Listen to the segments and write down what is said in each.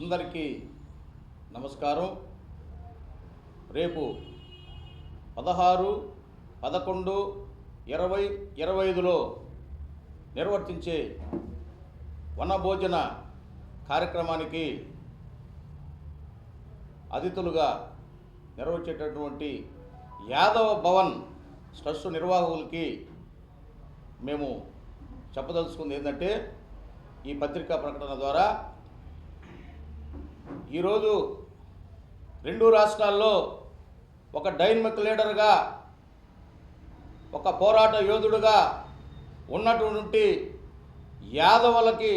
అందరికీ నమస్కారం. రేపు పదహారు పదకొండు ఇరవై ఇరవై ఐదులో నిర్వర్తించే వనభోజన కార్యక్రమానికి అతిథులుగా నిర్వహించేటటువంటి యాదవ భవన్ ట్రస్ట్ నిర్వాహకులకి మేము చెప్పదలుచుకుంది ఏంటంటే ఈ పత్రికా ప్రకటన ద్వారా ఈరోజు రెండు రాష్ట్రాల్లో ఒక డైనమిక్ లీడర్గా ఒక పోరాట యోధుడుగా ఉన్నటువంటి యాదవులకి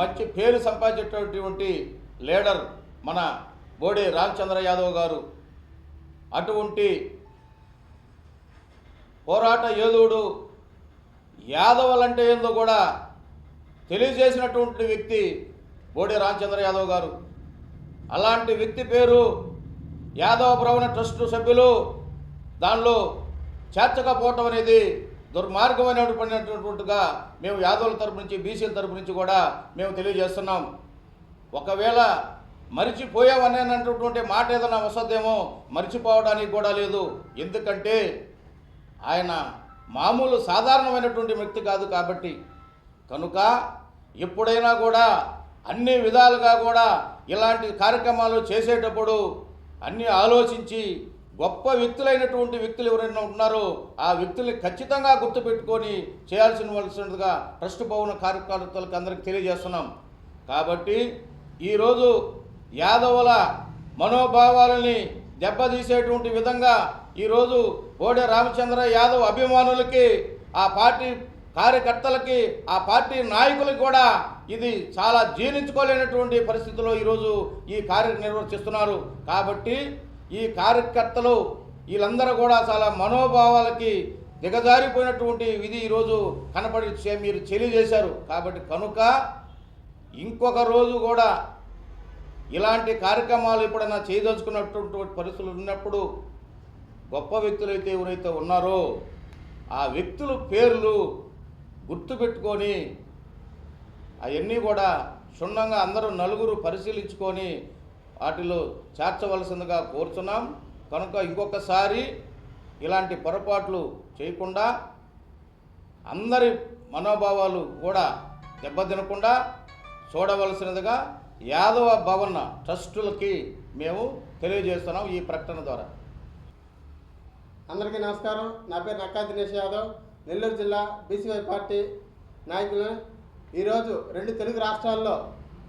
మంచి పేరు సంపాదించేటటువంటి లీడర్ మన బోడే రామచంద్ర యాదవ్ గారు. అటువంటి పోరాట యోధుడు యాదవులంటే ఏందో కూడా తెలియజేసినటువంటి వ్యక్తి బోడే రామచంద్ర యాదవ్ గారు. అలాంటి వ్యక్తి పేరు యాదవ భ్రమణ ట్రస్టు సభ్యులు దానిలో చేర్చకపోవటం అనేది దుర్మార్గమైనటువంటిగా మేము యాదవుల తరపు నుంచి బీసీల తరపు నుంచి కూడా మేము తెలియజేస్తున్నాం. ఒకవేళ మరిచిపోయామనేటటువంటి మాట ఏదైనా వస్తుందేమో మరిచిపోవడానికి కూడా లేదు. ఎందుకంటే ఆయన మామూలు సాధారణమైనటువంటి వ్యక్తి కాదు కాబట్టి. కనుక ఎప్పుడైనా కూడా అన్ని విధాలుగా కూడా ఇలాంటి కార్యక్రమాలు చేసేటప్పుడు అన్నీ ఆలోచించి గొప్ప వ్యక్తులైనటువంటి వ్యక్తులు ఎవరైనా ఉన్నారో ఆ వ్యక్తుల్ని ఖచ్చితంగా గుర్తుపెట్టుకొని చేయాల్సిన ట్రస్ట్ భవన కార్యకర్తలకు అందరికీ తెలియజేస్తున్నాం. కాబట్టి ఈరోజు యాదవుల మనోభావాలని దెబ్బతీసేటువంటి విధంగా ఈరోజు బోడే రామచంద్ర యాదవ్ అభిమానులకి ఆ పార్టీ కార్యకర్తలకి ఆ పార్టీ నాయకులకి కూడా ఇది చాలా జీర్ణించుకోలేనటువంటి పరిస్థితుల్లో ఈరోజు ఈ కార్యం నిర్వర్తిస్తున్నారు కాబట్టి ఈ కార్యకర్తలు వీళ్ళందరూ కూడా చాలా మనోభావాలకి దిగజారిపోయినటువంటి విధి ఈరోజు కనపడి మీరు తెలియజేశారు. కాబట్టి కనుక ఇంకొక రోజు కూడా ఇలాంటి కార్యక్రమాలు ఎప్పుడైనా చేయదలుచుకున్నటువంటి పరిస్థితులు ఉన్నప్పుడు గొప్ప వ్యక్తులు అయితే ఎవరైతే ఉన్నారో ఆ వ్యక్తుల పేర్లు గుర్తుపెట్టుకొని అవన్నీ కూడా క్షుణ్ణంగా అందరూ నలుగురు పరిశీలించుకొని వాటిలో చేర్చవలసిందిగా కోరుతున్నాం కనుక ఇంకొకసారి ఇలాంటి పొరపాట్లు చేయకుండా అందరి మనోభావాలు కూడా దెబ్బతినకుండా చూడవలసినదిగా యాదవ భవన ట్రస్టులకి మేము తెలియజేస్తున్నాం ఈ ప్రకటన ద్వారా. అందరికీ నమస్కారం. నా పేరు నక్కా దినేష్ యాదవ్. నెల్లూరు జిల్లా బీసీవై పార్టీ నాయకులు ఈరోజు రెండు తెలుగు రాష్ట్రాల్లో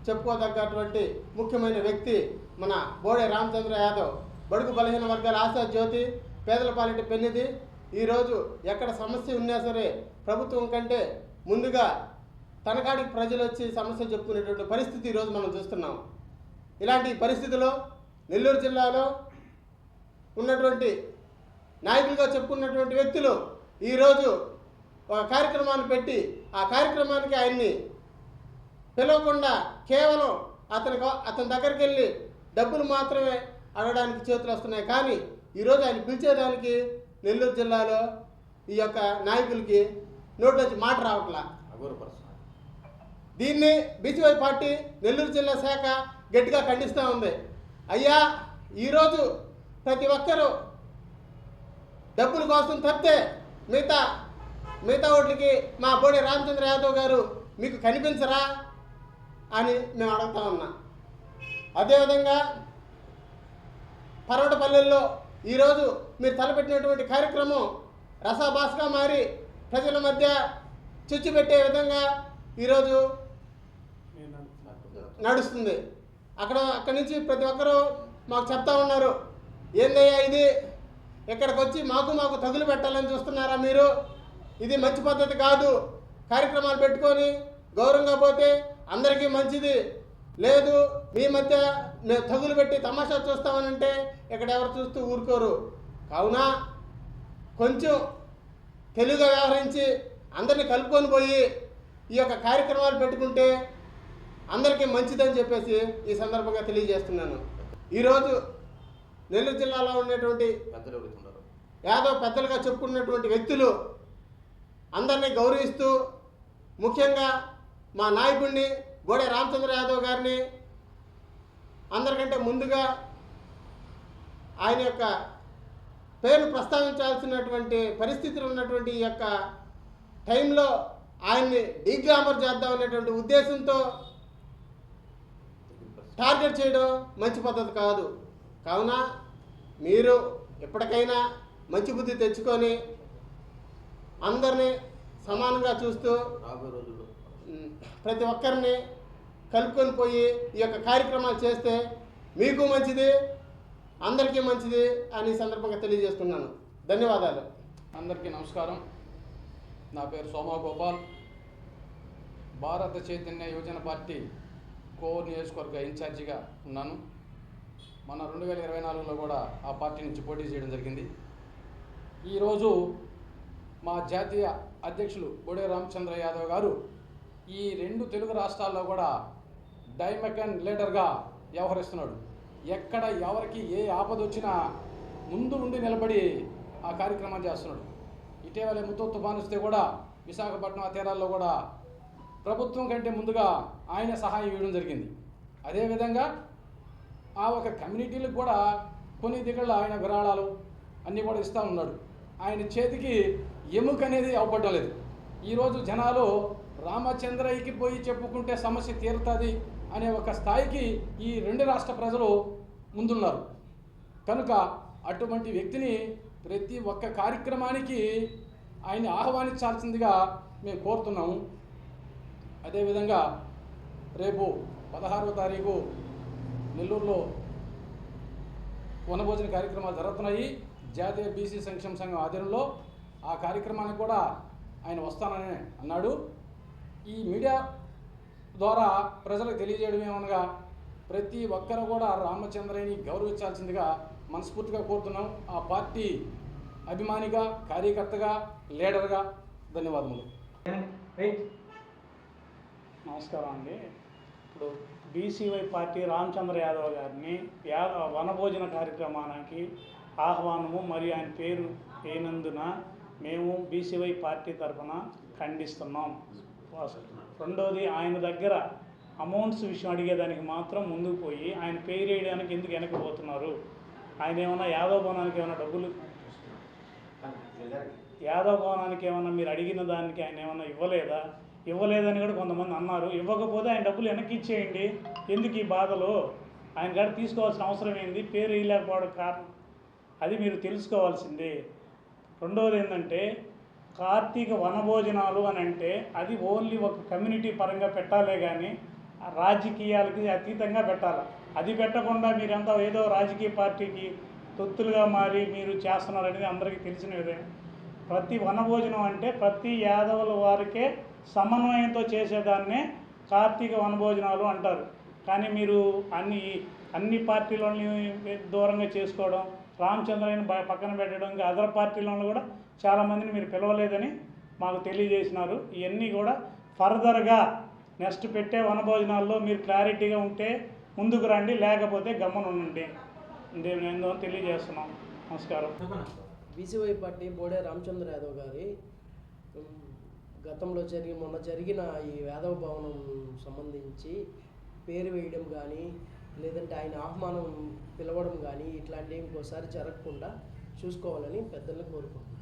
చెప్పుకోదగ్గటువంటి ముఖ్యమైన వ్యక్తి మన బోడే రామచంద్ర యాదవ్. బడుగు బలహీన వర్గాల ఆశా జ్యోతి పేదల పాలిటి పెన్నిది ఈరోజు ఎక్కడ సమస్య ఉన్నా సరే ప్రభుత్వం కంటే ముందుగా తనకాడికి ప్రజలు వచ్చి సమస్య చెప్పుకునేటువంటి పరిస్థితి ఈరోజు మనం చూస్తున్నాం. ఇలాంటి పరిస్థితిలో నెల్లూరు జిల్లాలో ఉన్నటువంటి నాయకులుగా చెప్పుకున్నటువంటి వ్యక్తులు ఈరోజు ఒక కార్యక్రమాన్ని పెట్టి ఆ కార్యక్రమానికి ఆయన్ని పిలవకుండా కేవలం అతని అతని దగ్గరికి వెళ్ళి డబ్బులు మాత్రమే అడగడానికి చేతులు వస్తున్నాయి. కానీ ఈరోజు ఆయన పిలిచేదానికి నెల్లూరు జిల్లాలో ఈ యొక్క నాయకులకి నోటి మాట రావట్లా? దీన్ని బీసీవై పార్టీ నెల్లూరు జిల్లా శాఖ గట్టిగా ఖండిస్తూ ఉంది. అయ్యా ఈరోజు ప్రతి ఒక్కరూ డబ్బుల కోసం తప్పితే మిగతా మిగతా ఓట్లకి మా బోడి రామచంద్ర యాదవ్ గారు మీకు కనిపించరా అని మేము అడుగుతా ఉన్నా. అదేవిధంగా పర్వటపల్లెల్లో ఈరోజు మీరు తలపెట్టినటువంటి కార్యక్రమం రసాభాసగా మారి ప్రజల మధ్య చిచ్చు పెట్టే విధంగా ఈరోజు నడుస్తుంది. అక్కడ అక్కడి నుంచి ప్రతి ఒక్కరూ మాకు చెప్తా ఉన్నారు. ఏందయ్యా ఇది? ఇక్కడికి వచ్చి మాకు మాకు తగులు పెట్టాలని చూస్తున్నారా మీరు? ఇది మంచి పద్ధతి కాదు. కార్యక్రమాలు పెట్టుకొని గౌరవంగా పోతే అందరికీ మంచిది. లేదు మీ మధ్య మేము తగులు పెట్టి తమాషా చూస్తామనంటే ఇక్కడ ఎవరు చూస్తూ ఊరుకోరు. కావున కొంచెం తెలుగుగా వ్యవహరించి అందరిని కలుపుకొని పోయి ఈ యొక్క కార్యక్రమాలు పెట్టుకుంటే అందరికీ మంచిదని చెప్పేసి ఈ సందర్భంగా తెలియజేస్తున్నాను. ఈరోజు నెల్లూరు జిల్లాలో ఉండేటువంటి యాదవ్ పెద్దలుగా చెప్పుకున్నటువంటి వ్యక్తులు అందరినీ గౌరవిస్తూ ముఖ్యంగా మా నాయకుడిని గోడే రామచంద్ర యాదవ్ గారిని అందరికంటే ముందుగా ఆయన యొక్క పేరు ప్రస్తావించాల్సినటువంటి పరిస్థితులు ఉన్నటువంటి ఈ యొక్క టైంలో ఆయన్ని డీగ్లామర్ చేద్దాం అనేటువంటి ఉద్దేశంతో టార్గెట్ చేయడం మంచి పద్ధతి కాదు. కావున మీరు ఎప్పటికైనా మంచి బుద్ధి తెచ్చుకొని అందరినీ సమానంగా చూస్తూ రాబోయే రోజుల్లో. ఉమ్, ప్రతి ఒక్కరిని కలుపుకొని పోయి ఈ యొక్క కార్యక్రమాలు చేస్తే మీకు మంచిది అందరికీ మంచిది అని సందర్భంగా తెలియజేస్తున్నాను. ధన్యవాదాలు. అందరికీ నమస్కారం. నా పేరు సోమా గోపాల్ భారత చైతన్య యువజన పార్టీ కోర్ నియోజకవర్గ ఇన్ఛార్జిగా ఉన్నాను. మన రెండు వేల ఇరవై నాలుగులో కూడా ఆ పార్టీ నుంచి పోటీ చేయడం జరిగింది. ఈరోజు మా జాతీయ అధ్యక్షులు బొడే రామచంద్ర యాదవ్ గారు ఈ రెండు తెలుగు రాష్ట్రాల్లో కూడా డైమెకన్ లీడర్గా వ్యవహరిస్తున్నాడు. ఎక్కడ ఎవరికి ఏ ఆపద వచ్చినా ముందు ఉండి నిలబడి ఆ కార్యక్రమం చేస్తున్నాడు. ఇటీవల ముత్తు తుఫాను వస్తే కూడా విశాఖపట్నం ఆ తీరాల్లో కూడా ప్రభుత్వం కంటే ముందుగా ఆయన సహాయం ఇవ్వడం జరిగింది. అదేవిధంగా ఆ ఒక కమ్యూనిటీలకు కూడా కొన్ని దిగుళ్ళ ఆయన విరాళాలు అన్నీ కూడా ఇస్తూ ఉన్నాడు. ఆయన చేతికి ఎముక అనేది అవ్వబడడం లేదు ఈరోజు జనాలు రామచంద్రయ్యకి పోయి చెప్పుకుంటే సమస్య తీరుతుంది అనే ఒక స్థాయికి ఈ రెండు రాష్ట్ర ప్రజలు ముందున్నారు. కనుక అటువంటి వ్యక్తిని ప్రతి ఒక్క కార్యక్రమానికి ఆయన్ని ఆహ్వానించాల్సిందిగా మేము కోరుతున్నాము. అదేవిధంగా రేపు పదహారవ తారీఖు నెల్లూరులో వనభోజన కార్యక్రమాలు జరుగుతున్నాయి. జాతీయ బీసీ సంక్షేమ సంఘం ఆధ్వర్యంలో ఆ కార్యక్రమానికి కూడా ఆయన వస్తానని అన్నాడు. ఈ మీడియా ద్వారా ప్రజలకు తెలియజేయడం ఏమనగా ప్రతి ఒక్కరు కూడా రామచంద్రయ్యని గౌరవించాల్సిందిగా మనస్ఫూర్తిగా కోరుతున్నాం. ఆ పార్టీ అభిమానిగా కార్యకర్తగా లీడర్గా ధన్యవాదములు. నమస్కారం అండి. ఇప్పుడు బీసీవై పార్టీ రామచంద్ర యాదవ్ గారిని యాదవ వనభోజన కార్యక్రమానికి ఆహ్వానము మరియు ఆయన పేరు అయినందున మేము బీసీవై పార్టీ తరఫున ఖండిస్తున్నాం. రెండోది ఆయన దగ్గర అమౌంట్స్ విషయం అడిగేదానికి మాత్రం ముందుకు పోయి ఆయన పేరు వేయడానికి ఎందుకు వెనకపోతున్నారు ఆయన ఏమైనా యాదవ్ భవనానికి ఏమైనా డబ్బులు యాదవ్ భవనానికి ఏమన్నా మీరు అడిగిన దానికి ఆయన ఏమన్నా ఇవ్వలేదా? ఇవ్వలేదని కూడా కొంతమంది అన్నారు. ఇవ్వకపోతే ఆయన డబ్బులు వెనక్కి ఇచ్చేయండి. ఎందుకు ఈ బాధలు? ఆయన కాడ తీసుకోవాల్సిన అవసరం ఏంది? పేరు వేయలేకపోవడం కారణం. అది మీరు తెలుసుకోవాల్సింది. రెండవది ఏంటంటే కార్తీక వనభోజనాలు అని అంటే అది ఓన్లీ ఒక కమ్యూనిటీ పరంగా పెట్టాలే కానీ రాజకీయాలకి అతీతంగా పెట్టాలి. అది పెట్టకుండా మీరంతా ఏదో రాజకీయ పార్టీకి తొత్తులుగా మారి మీరు చేస్తున్నారనేది అందరికీ తెలిసిన విధంగా ప్రతి వనభోజనం అంటే ప్రతి యాదవుల వారికే సమన్వయంతో చేసేదాన్నే కార్తీక వనభోజనాలు అంటారు. కానీ మీరు అన్ని అన్ని పార్టీలని దూరంగా చేసుకోవడం రామచంద్రని పక్కన పెట్టడం ఇంకా అదర్ పార్టీలను కూడా చాలామందిని మీరు పిలవలేదని మాకు తెలియజేసినారు. ఇవన్నీ కూడా ఫర్దర్గా నెక్స్ట్ పెట్టే వనభోజనాల్లో మీరు క్లారిటీగా ఉంటే ముందుకు రండి లేకపోతే గమ్మన ఉండండి నేను తెలియజేస్తున్నాం నమస్కారం. బీసీవై పార్టీ బోడే రామచంద్ర యాదవ్ గారి గతంలో జరిగి మొన్న జరిగిన ఈ వేదవ భవనం సంబంధించి పేరు వేయడం కానీ లేదంటే ఆయన ఆహ్వానం పిలవడం కానీ ఇట్లాంటివి ఇంకోసారి జరగకుండా చూసుకోవాలని పెద్దలను కోరుకుంటున్నాను